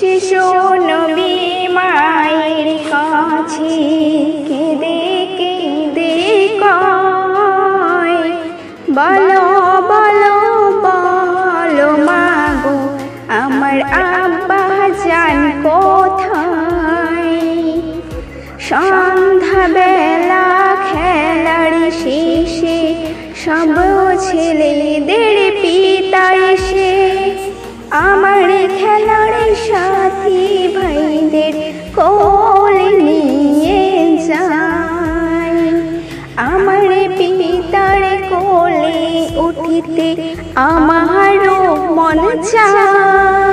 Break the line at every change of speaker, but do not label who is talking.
শিশু নবী মায়ের কাছে কেঁদে কেঁদে কয়, বলো বলো বলো মাগো, আমার আব্বা জান কোথায়? সন্ধ্যাবেলা খেলার শেষে সব ছেলেদের পিতা এসে আমার খেলা সাথী ভাইদের কোলে নিয়ে যায়। আমার পিতার কোলে উঠিতে আমারও মন চায়।